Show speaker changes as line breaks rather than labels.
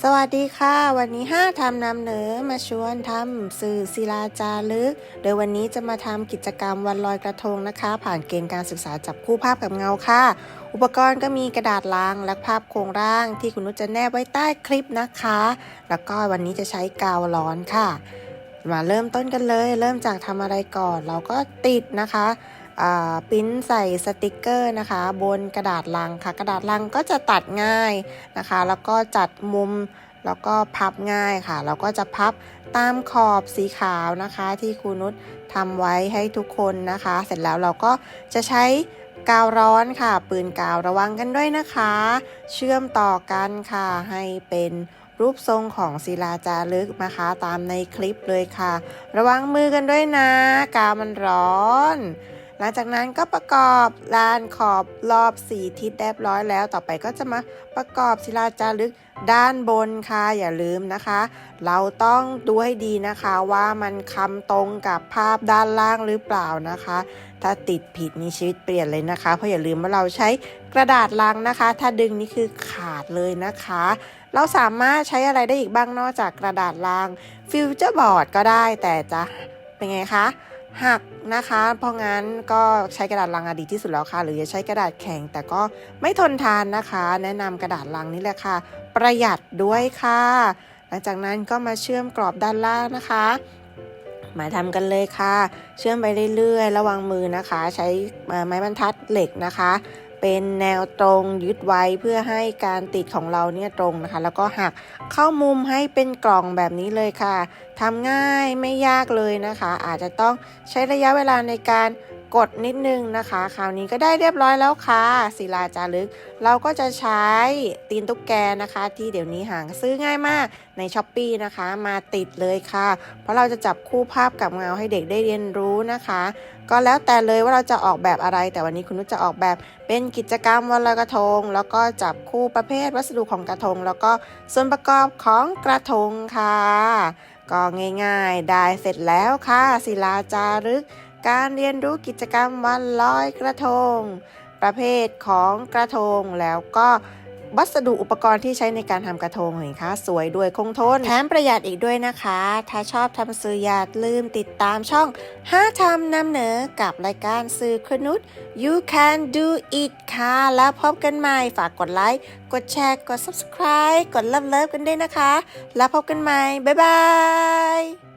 สวัสดีค่ะ วันนี้ห้าทำนำเหนอมาชวนทำสื่อศิลาจารึก โดยวันนี้จะมาทำกิจกรรมวันลอยกระทงนะคะ ผ่านเกณฑ์การศึกษาจับคู่ภาพกับเงาค่ะ อุปกรณ์ก็มีกระดาษลังและภาพโครงร่าง ที่คุณนุชจะแนบไว้ใต้คลิปนะคะ แล้วก็วันนี้จะใช้กาวร้อนค่ะ มาเริ่มต้นกันเลย เริ่มจากทำอะไรก่อน เราก็ติดนะคะ ปิ้นใส่สติกเกอร์นะคะ บนกระดาษลังค่ะ กระดาษลังก็จะตัดง่ายนะคะ แล้วก็จัดมุมแล้วก็พับง่ายค่ะ เราก็จะพับตามขอบสีขาวนะคะ ที่ครูนุชทำไว้ให้ทุกคนนะคะ เสร็จแล้วเราก็จะใช้กาวร้อนค่ะ ปืนกาวระวังกันด้วยนะคะ เชื่อมต่อกันค่ะให้เป็นรูปทรงของศิลาจารึกนะคะ ตามในคลิปเลยค่ะ ระวังมือกันด้วยนะ กาวมันร้อน ลังจากนั้นก็ประกอบลานขอบรอบสี่ทิศเรียบร้อยแล้ว ต่อไปก็จะมาประกอบศิลาจารึกด้านบนค่ะอย่าลืมนะคะ เราต้องดูให้ดีนะคะว่ามันคำตรงกับภาพด้านล่างหรือเปล่านะคะ ถ้าติดผิดนี่ชีวิตเปลี่ยนเลยนะคะ เพราะอย่าลืมว่าเราใช้กระดาษลังนะคะ ถ้าดึงนี่คือขาดเลยนะคะ เราสามารถใช้อะไรได้อีกบ้างนอกจากกระดาษลังฟิวเจอร์บอร์ดก็ได้แต่จะเป็นไงคะ หักนะคะ เพราะงั้นก็ใช้กระดาษลังอะดีที่สุดแล้วค่ะ หรือจะใช้กระดาษแข็งแต่ก็ไม่ทนทานนะคะ แนะนำกระดาษลังนี่แหละค่ะ ประหยัดด้วยค่ะ หลังจากนั้นก็มาเชื่อมกรอบด้านล่างนะคะ มาทำกันเลยค่ะ เชื่อมไปเรื่อยๆ ระวังมือนะคะ ใช้ไม้บรรทัดเหล็กนะคะ เป็นแนวตรงยึดไว้เพื่อให้การติดของเราเนี่ยตรงนะคะ แล้วก็หักเข้ามุมให้เป็นกล่องแบบนี้เลยค่ะทำง่ายไม่ยากเลยนะคะ อาจจะต้องใช้ระยะเวลาในการ กดนิดนึงนะคะ คราวนี้ก็ได้เรียบร้อยแล้วค่ะศิลาจารึก เราก็จะใช้ตีนตุ๊กแกนะคะ ที่เดี๋ยวนี้หางซื้อง่ายมากในช้อปปีนะคะ มาติดเลยค่ะ เพราะเราจะจับคู่ภาพกับเงาให้เด็กได้เรียนรู้นะคะ ก็แล้วแต่เลยว่าเราจะออกแบบอะไร แต่วันนี้คุณนุชจะออกแบบเป็นกิจกรรมวันลอยกระทง แล้วก็จับคู่ประเภทวัสดุของกระทง แล้วก็ส่วนประกอบของกระทงค่ะ ก็ง่าย ๆ ได้เสร็จแล้วค่ะศิลาจารึก การเรียนรู้กิจกรรมวันลอยกระทง ประเภทของกระทงแล้วก็วัสดุอุปกรณ์ที่ใช้ในการทำกระทงเห็นคะสวยด้วยคงทนแถมประหยัดอีกด้วยนะคะ ถ้าชอบทำสื่ออย่าลืมติดตามช่องห้าทำนำเหนอกับรายการสื่อคนุษย์ you can do it ค่ะ แล้วพบกันใหม่ฝากกดไลค์ กดแชร์ กด subscribe กดเลิฟเลิฟกันด้วยนะคะ แล้วพบกันใหม่ บ๊ายบาย